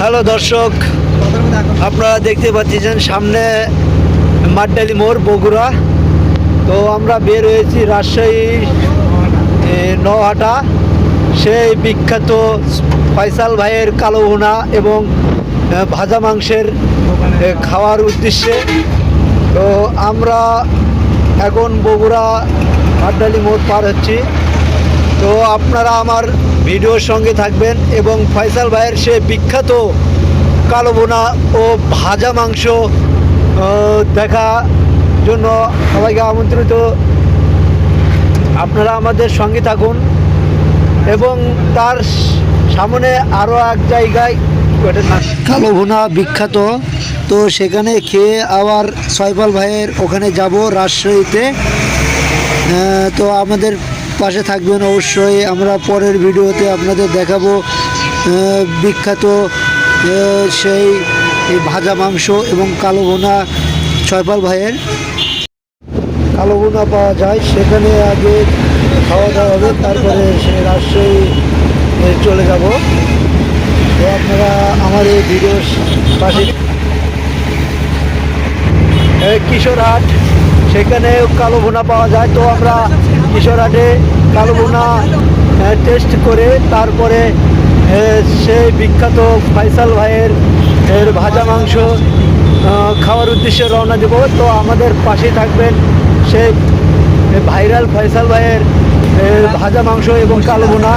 Hello দর্শক, আপনারা দেখতে পাচ্ছেন সামনে মাড্ডালি মোড়, বগুড়া। তো আমরা বের হয়েছি রাজশাহী নহাটা সেই বিখ্যাত ফয়সাল ভাইয়ের কালো ভুনা এবং ভাজা মাংসের খাওয়ার উদ্দেশ্যে। তো আমরা এখন বগুড়া মাড্ডালি মোড় পার হচ্ছি। তো আপনারা আমার ভিডিওর সঙ্গে থাকবেন এবং ফয়সাল ভাইয়ের সে বিখ্যাত কালো বোনা ও ভাজা মাংস দেখা জন্য সবাইকে আমন্ত্রিত। আপনারা আমাদের সঙ্গে থাকুন এবং তার সামনে আরও এক জায়গায় কালো ভুনা বিখ্যাত, তো সেখানে খেয়ে আবার সয়পাল ভাইয়ের ওখানে যাব রাজশাহীতে। তো আমাদের পাশে থাকবেন অবশ্যই। আমরা পরের ভিডিওতে আপনাদের দেখাবো বিখ্যাত সেই ভাজা মাংস এবং কালো ভুনা ছয়পাল ভাইয়ের। কালো ভুনা পাওয়া যায়, সেখানে আগে খাওয়া দাওয়া হবে, তারপরে সে রাজশাহী চলে যাব। তো আপনারা আমার এই ভিডিওর পাশে এই কিশোরহাট। সেখানে কালো ভুনা পাওয়া যায়। তো আমরা কিশোরহাটে কালো ভুনা টেস্ট করে তারপরে সেই বিখ্যাত ফয়সাল ভাইয়ের, এর ভাজা মাংস খাওয়ার উদ্দেশ্যে রওনা দেব। তো আমাদের পাশে থাকবেন সেই ভাইরাল ফয়সাল ভাইয়ের ভাজা মাংস এবং কালো ভুনা।